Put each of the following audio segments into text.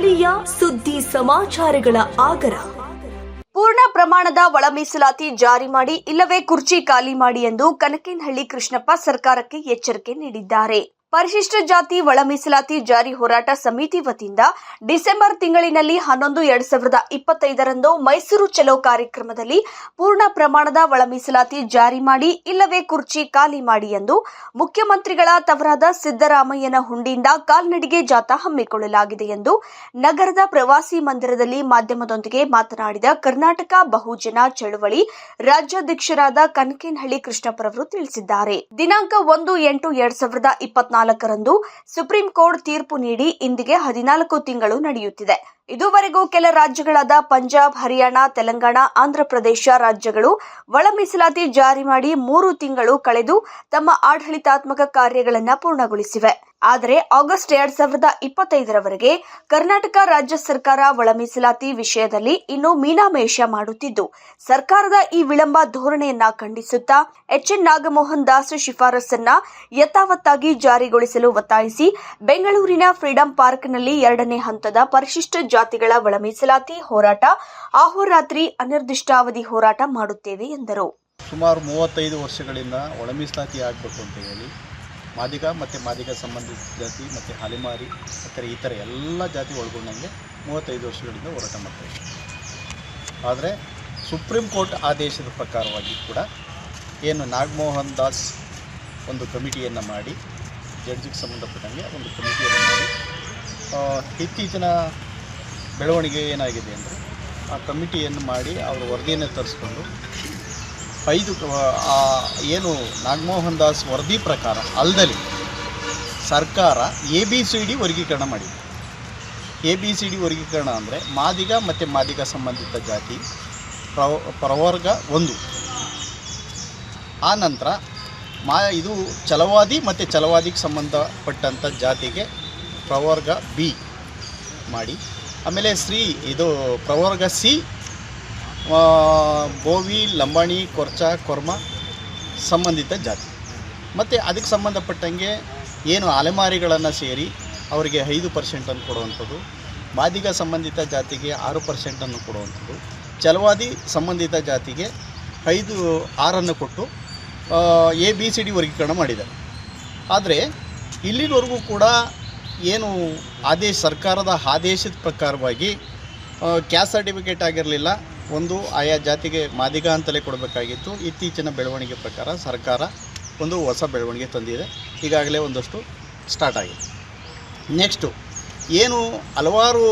ಸ್ಥಳೀಯ ಸುದ್ದಿ ಸಮಾಚಾರಗಳ ಆಗರ. ಪೂರ್ಣ ಪ್ರಮಾಣದ ಒಳ ಮೀಸಲಾತಿ ಜಾರಿ ಮಾಡಿ ಇಲ್ಲವೇ ಕುರ್ಚಿ ಖಾಲಿ ಮಾಡಿ ಎಂದು ಕನಕೇನಹಳ್ಳಿ ಕೃಷ್ಣಪ್ಪ ಸರ್ಕಾರಕ್ಕೆ ಎಚ್ಚರಿಕೆ ನೀಡಿದ್ದಾರೆ. ಪರಿಶಿಷ್ಟ ಜಾತಿ ಒಳ ಮೀಸಲಾತಿ ಜಾರಿ ಹೋರಾಟ ಸಮಿತಿ ವತಿಯಿಂದ ಡಿಸೆಂಬರ್ ತಿಂಗಳಿನಲ್ಲಿ ಹನ್ನೊಂದು, ಎರಡ್ ಸಾವಿರದ ಇಪ್ಪತ್ತೈದರಂದು ಮೈಸೂರು ಚಲೋ ಕಾರ್ಯಕ್ರಮದಲ್ಲಿ ಪೂರ್ಣ ಪ್ರಮಾಣದ ಒಳ ಮೀಸಲಾತಿ ಜಾರಿ ಮಾಡಿ, ಇಲ್ಲವೇ ಕುರ್ಚಿ ಖಾಲಿ ಮಾಡಿ ಎಂದು ಮುಖ್ಯಮಂತ್ರಿಗಳ ತವರಾದ ಸಿದ್ದರಾಮಯ್ಯನ ಹುಂಡಿಯಿಂದ ಕಾಲ್ನಡಿಗೆ ಜಾಥಾ ಹಮ್ಮಿಕೊಳ್ಳಲಾಗಿದೆ ಎಂದು ನಗರದ ಪ್ರವಾಸಿ ಮಂದಿರದಲ್ಲಿ ಮಾಧ್ಯಮದೊಂದಿಗೆ ಮಾತನಾಡಿದ ಕರ್ನಾಟಕ ಬಹುಜನ ಚಳುವಳಿ ರಾಜ್ಯಾಧ್ಯಕ್ಷರಾದ ಕನಕೇನಹಳ್ಳಿ ಕೃಷ್ಣಪ್ಪರವರು ತಿಳಿಸಿದ್ದಾರೆ. ದಿನಾಂಕ ಒಂದು ಎಂಟು, ಎರಡ್ ಸಾವಿರದ ಇಪ್ಪತ್ನಾಲ್ಕರಂದು ಸುಪ್ರೀಂ ಕೋರ್ಟ್ ತೀರ್ಪು ನೀಡಿ ಇಂದಿಗೆ ಹದಿನಾಲ್ಕು ತಿಂಗಳು ನಡೆಯುತ್ತಿದೆ. ಇದುವರೆಗೂ ಕೆಲ ರಾಜ್ಯಗಳಾದ ಪಂಜಾಬ್, ಹರಿಯಾಣ, ತೆಲಂಗಾಣ ಆಂಧ್ರಪ್ರದೇಶ ರಾಜ್ಯಗಳು ಒಳ ಮೀಸಲಾತಿ ಜಾರಿ ಮಾಡಿ ಮೂರು ತಿಂಗಳು ಕಳೆದು ತಮ್ಮ ಆಡಳಿತಾತ್ಮಕ ಕಾರ್ಯಗಳನ್ನು ಪೂರ್ಣಗೊಳಿಸಿವೆ. ಆದರೆ ಆಗಸ್ಟ್ ಎರಡ್ ಸಾವಿರದ ಇಪ್ಪತ್ತೈದರವರೆಗೆ ಕರ್ನಾಟಕ ರಾಜ್ಯ ಸರ್ಕಾರ ಒಳ ಮೀಸಲಾತಿ ವಿಷಯದಲ್ಲಿ ಇನ್ನೂ ಮೀನಾಮೇಷ ಮಾಡುತ್ತಿದ್ದು, ಸರ್ಕಾರದ ಈ ವಿಳಂಬ ಧೋರಣೆಯನ್ನ ಖಂಡಿಸುತ್ತಾ ಎಚ್ ಎನ್ ನಾಗಮೋಹನ್ ದಾಸ್ ಶಿಫಾರಸನ್ನ ಯಥಾವತ್ತಾಗಿ ಜಾರಿಗೊಳಿಸಲು ಒತ್ತಾಯಿಸಿ, ಬೆಂಗಳೂರಿನ ಫ್ರೀಡಂ ಪಾರ್ಕ್ನಲ್ಲಿ ಎರಡನೇ ಹಂತದ ಪರಿಶಿಷ್ಟ ಜಾತಿಗಳ ಒಳ ಮೀಸಲಾತಿ ಹೋರಾಟ ಅಹೋರಾತ್ರಿ ಅನಿರ್ದಿಷ್ಟಾವಧಿ ಹೋರಾಟ ಮಾಡುತ್ತೇವೆ ಎಂದರು. ಸುಮಾರು ಮೂವತ್ತೈದು ವರ್ಷಗಳಿಂದ ಒಳ ಮೀಸಲಾತಿ ಆಗಬೇಕು ಅಂತ ಹೇಳಿ ಮಾದಿಗ ಮತ್ತು ಮಾದಿಗ ಸಂಬಂಧಿತ ಜಾತಿ ಮತ್ತು ಅಲೆಮಾರಿ ಮತ್ತು ಥರ ಎಲ್ಲ ಜಾತಿ ಒಳಗೊಂಡಂಗೆ ಮೂವತ್ತೈದು ವರ್ಷಗಳಿಂದ ಹೋರಾಟ ಮಾಡ್ತಾ ಇದ್ದೀವಿ ಆದರೆ ಸುಪ್ರೀಂ ಕೋರ್ಟ್ ಆದೇಶದ ಪ್ರಕಾರವಾಗಿ ಕೂಡ ಏನು ನಾಗಮೋಹನ್ ದಾಸ್ ಒಂದು ಕಮಿಟಿಯನ್ನು ಮಾಡಿ, ಜಡ್ಜಿಗೆ ಸಂಬಂಧಪಟ್ಟಂಗೆ ಒಂದು ಕಮಿಟಿಯನ್ನು ಮಾಡಿ ಇತ್ತೀಚಿನ ಬೆಳವಣಿಗೆ ಏನಾಗಿದೆ ಅಂದರೆ ಆ ಕಮಿಟಿಯನ್ನು ಮಾಡಿ ಅವರ ವರದಿಯನ್ನು ತರಿಸ್ಕೊಂಡು ಐದು ಏನು ನಾಗಮೋಹನ್ ದಾಸ್ ವರದಿ ಪ್ರಕಾರ ಅಲ್ದಲ್ಲಿ ಸರ್ಕಾರ ಎ ಬಿ ಸಿ ಡಿ ವರ್ಗೀಕರಣ ಮಾಡಿದೆ. ಎ ಬಿ ಸಿ ಡಿ ವರ್ಗೀಕರಣ ಅಂದರೆ ಮಾದಿಗ ಮತ್ತು ಮಾದಿಗ ಸಂಬಂಧಿತ ಜಾತಿ, ಪ್ರವ, ಪ್ರವರ್ಗ ಒಂದು. ಆ ನಂತರ ಮಾ, ಇದು ಛಲವಾದಿ ಮತ್ತು ಛಲವಾದಿಗೆ ಸಂಬಂಧಪಟ್ಟಂಥ ಜಾತಿಗೆ ಪ್ರವರ್ಗ ಬಿ ಮಾಡಿ. ಆಮೇಲೆ ಶ್ರೀ ಇದು ಪ್ರವರ್ಗ ಸಿ ಬೋವಿ, ಲಂಬಾಣಿ, ಕೊರ್ಚ, ಕೊರ್ಮ ಸಂಬಂಧಿತ ಜಾತಿ. ಮತ್ತು ಅದಕ್ಕೆ ಸಂಬಂಧಪಟ್ಟಂಗೆ ಏನು ಅಲೆಮಾರಿಗಳನ್ನು ಸೇರಿ ಅವರಿಗೆ ಐದು ಪರ್ಸೆಂಟನ್ನು ಕೊಡುವಂಥದ್ದು, ಮಾದಿಗ ಸಂಬಂಧಿತ ಜಾತಿಗೆ ಆರು ಪರ್ಸೆಂಟನ್ನು ಕೊಡುವಂಥದ್ದು ಚಲವಾದಿ ಸಂಬಂಧಿತ ಜಾತಿಗೆ ಐದು, ಆರನ್ನು ಕೊಟ್ಟು ಎ ಬಿ ಸಿ ಡಿ ವರ್ಗೀಕರಣ ಮಾಡಿದ್ದಾರೆ. ಆದರೆ ಇಲ್ಲಿವರೆಗೂ ಕೂಡ ಏನು ಆದೇಶ, ಸರ್ಕಾರದ ಆದೇಶದ ಪ್ರಕಾರವಾಗಿ ಕ್ಯಾಸ್ಟ್ ಸರ್ಟಿಫಿಕೇಟ್ ಆಗಿರಲಿಲ್ಲ ಒಂದು ಆಯಾ ಜಾತಿಗೆ ಮಾದಿಗ ಅಂತಲೇ ಕೊಡಬೇಕಾಗಿತ್ತು. ಇತ್ತೀಚಿನ ಬೆಳವಣಿಗೆ ಪ್ರಕಾರ ಸರ್ಕಾರ ಒಂದು ಹೊಸ ಬೆಳವಣಿಗೆ ತಂದಿದೆ. ಈಗಾಗಲೇ ಒಂದಷ್ಟು ಸ್ಟಾರ್ಟ್ ಆಗಿದೆ. ನೆಕ್ಸ್ಟು ಏನು ಹಲವಾರು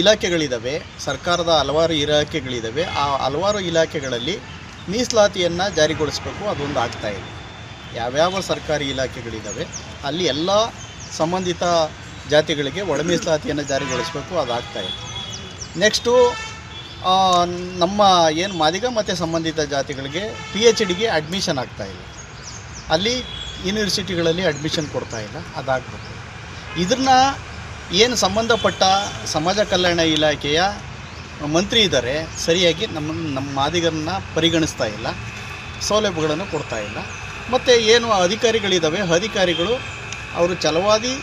ಇಲಾಖೆಗಳಿದ್ದಾವೆ ಸರ್ಕಾರದ ಹಲವಾರು ಇಲಾಖೆಗಳಿದ್ದಾವೆ ಆ ಹಲವಾರು ಇಲಾಖೆಗಳಲ್ಲಿ ಮೀಸಲಾತಿಯನ್ನು ಜಾರಿಗೊಳಿಸಬೇಕು ಅದೊಂದು ಆಗ್ತಾ ಇದೆ. ಯಾವ್ಯಾವ ಸರ್ಕಾರಿ ಇಲಾಖೆಗಳಿದ್ದಾವೆ ಅಲ್ಲಿ ಎಲ್ಲ ಸಂಬಂಧಿತ ಜಾತಿಗಳಿಗೆ ಒಳ ಮೀಸಲಾತಿಯನ್ನು ಜಾರಿಗೊಳಿಸಬೇಕು ಇದೆ. ನೆಕ್ಸ್ಟು ನಮ್ಮ ಏನು ಮಾದಿಗ ಮತ್ತು ಸಂಬಂಧಿತ ಜಾತಿಗಳಿಗೆ ಪಿ ಎಚ್ ಡಿಗೆ ಅಡ್ಮಿಷನ್ ಆಗ್ತಾಯಿಲ್ಲ ಅಲ್ಲಿ ಯೂನಿವರ್ಸಿಟಿಗಳಲ್ಲಿ ಅಡ್ಮಿಷನ್ ಕೊಡ್ತಾ ಇಲ್ಲ. ಅದಾಗಬೇಕು ಇದನ್ನ ಏನು ಸಂಬಂಧಪಟ್ಟ ಸಮಾಜ ಕಲ್ಯಾಣ ಇಲಾಖೆಯ ಮಂತ್ರಿ ಇದ್ದಾರೆ ಸರಿಯಾಗಿ ನಮ್ಮ ನಮ್ಮ ಮಾದಿಗರನ್ನ ಪರಿಗಣಿಸ್ತಾ ಇಲ್ಲ ಸೌಲಭ್ಯಗಳನ್ನು ಕೊಡ್ತಾ ಇಲ್ಲ. ಮತ್ತು ಏನು ಅಧಿಕಾರಿಗಳಿದ್ದಾವೆ ಅಧಿಕಾರಿಗಳು ಅವರು ಛಲವಾದಿ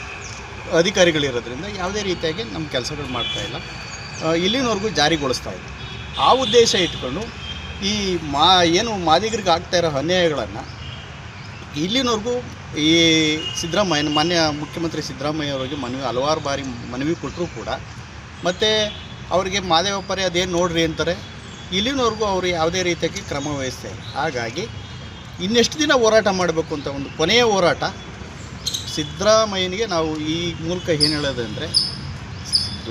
ಅಧಿಕಾರಿಗಳಿರೋದ್ರಿಂದ ಯಾವುದೇ ರೀತಿಯಾಗಿ ನಮ್ಮ ಕೆಲಸಗಳು ಮಾಡ್ತಾ ಇಲ್ಲ. ಆ, ಇಲ್ಲಿನವರೆಗೂ ಜಾರಿಗೊಳಿಸ್ತಾ ಇದೆ ಆ ಉದ್ದೇಶ ಇಟ್ಕೊಂಡು ಈ ಮಾ, ಏನು ಮಾದಿಗರಿಗೆ ಆಗ್ತಾ ಇರೋ ಅನ್ಯಾಯಗಳನ್ನು ಇಲ್ಲಿನವರೆಗೂ ಈ ಸಿದ್ದರಾಮಯ್ಯ, ಮಾನ್ಯ ಮುಖ್ಯಮಂತ್ರಿ ಸಿದ್ದರಾಮಯ್ಯ ಅವರಿಗೆ ಮನವಿ, ಹಲವಾರು ಬಾರಿ ಮನವಿ ಕೊಟ್ಟರೂ ಕೂಡ ಮತ್ತು ಅವರಿಗೆ ಮಾದೇವಪ್ಪರೇ ಅದೇನು ನೋಡ್ರಿ ಅಂತಾರೆ, ಇಲ್ಲಿನವರೆಗೂ ಅವರು ಯಾವುದೇ ರೀತಿಯಾಗಿ ಕ್ರಮ ವಹಿಸ್ತಾ ಇಲ್ಲ. ಹಾಗಾಗಿ ಇನ್ನೆಷ್ಟು ದಿನ ಹೋರಾಟ ಮಾಡಬೇಕು ಅಂತ ಒಂದು ಕೊನೆಯ ಹೋರಾಟ ಸಿದ್ದರಾಮಯ್ಯನಿಗೆ ನಾವು ಈ ಮೂಲಕ ಏನು ಹೇಳೋದಂದರೆ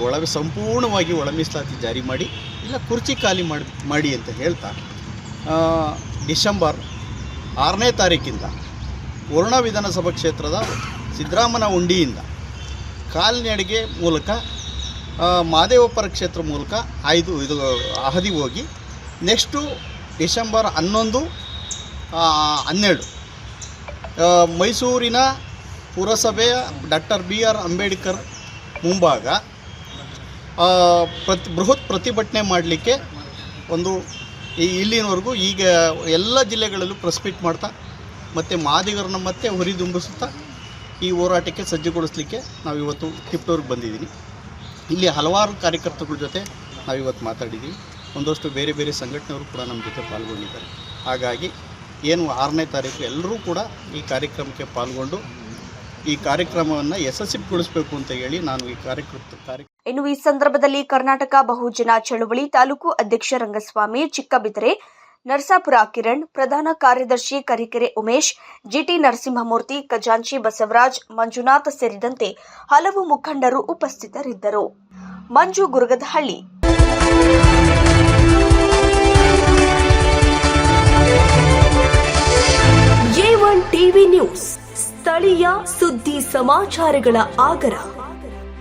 ಒಳ ಸಂಪೂರ್ಣವಾಗಿ ಒಳ ಮೀಸಲಾತಿ ಜಾರಿ ಮಾಡಿ, ಇಲ್ಲ ಕುರ್ಚಿ ಖಾಲಿ ಮಾಡಿ ಮಾಡಿ ಅಂತ ಹೇಳ್ತಾ ಡಿಸೆಂಬರ್ ಆರನೇ ತಾರೀಕಿಂದ ವರುಣ ವಿಧಾನಸಭಾ ಕ್ಷೇತ್ರದ ಸಿದ್ದರಾಮನ ಉಂಡಿಯಿಂದ ಕಾಲ್ನಡಿಗೆ ಮೂಲಕ ಮಾದೇವಪ್ಪರ ಕ್ಷೇತ್ರ ಮೂಲಕ ಆಯ್ದು ಇದು ಅಹದಿ ಹೋಗಿ ನೆಕ್ಸ್ಟು ಡಿಸೆಂಬರ್ ಹನ್ನೊಂದು ಹನ್ನೆರಡು. ಮೈಸೂರಿನ ಪುರಸಭೆಯ ಡಾಕ್ಟರ್ ಬಿ ಆರ್ ಅಂಬೇಡ್ಕರ್ ಮುಂಭಾಗ ಪ್ರತಿ, ಬೃಹತ್ ಪ್ರತಿಭಟನೆ ಮಾಡಲಿಕ್ಕೆ ಒಂದು ಇಲ್ಲಿನವರೆಗೂ ಈಗ ಎಲ್ಲ ಜಿಲ್ಲೆಗಳಲ್ಲೂ ಪ್ರೆಸ್ ಮೀಟ್ ಮಾಡ್ತಾ, ಮತ್ತು ಮಾದಿಗರನ್ನ ಮತ್ತೆ ಹುರಿದುಂಬಿಸುತ್ತಾ ಈ ಹೋರಾಟಕ್ಕೆ ಸಜ್ಜುಗೊಳಿಸ್ಲಿಕ್ಕೆ ನಾವು ಇವತ್ತು ಟಿಪ್ಟೂರ್ಗೆ ಬಂದಿದ್ದೀನಿ. ಇಲ್ಲಿ ಹಲವಾರು ಕಾರ್ಯಕರ್ತಗಳ ಜೊತೆ ನಾವಿವತ್ತು ಮಾತಾಡಿದ್ದೀವಿ. ಒಂದಷ್ಟು ಬೇರೆ ಬೇರೆ ಸಂಘಟನೆಯವರು ಕೂಡ ನಮ್ಮ ಜೊತೆ ಪಾಲ್ಗೊಂಡಿದ್ದಾರೆ. ಹಾಗಾಗಿ ಏನು ಆರನೇ ತಾರೀಕು ಎಲ್ಲರೂ ಕೂಡ ಈ ಕಾರ್ಯಕ್ರಮಕ್ಕೆ ಪಾಲ್ಗೊಂಡು ಈ ಕಾರ್ಯಕ್ರಮವನ್ನು ಯಶಸ್ವಿಗೊಳಿಸಬೇಕು ಅಂತ ಹೇಳಿ ನಾನು ಈ ಕಾರ್ಯಕ್ರಮ ಕಾರ್ಯ ಇನ್ನು ಈ ಸಂದರ್ಭದಲ್ಲಿ ಕರ್ನಾಟಕ ಬಹುಜನ ಚಳುವಳಿ ತಾಲೂಕು ಅಧ್ಯಕ್ಷ ರಂಗಸ್ವಾಮಿ ಚಿಕ್ಕಬಿದರೆ, ನರಸಾಪುರ ಕಿರಣ್, ಪ್ರಧಾನ ಕಾರ್ಯದರ್ಶಿ ಕರಿಕೆರೆ ಉಮೇಶ್, ಜಿಟಿ ನರಸಿಂಹಮೂರ್ತಿ, ಖಜಾಂಚಿ ಬಸವರಾಜ್, ಮಂಜುನಾಥ್ ಸೇರಿದಂತೆ ಹಲವು ಮುಖಂಡರು ಉಪಸ್ಥಿತರಿದ್ದರು. ಮಂಜು ಗುರುಗದಹಳ್ಳಿ. ಸಮಾಚಾರಗಳ ಆಗರ.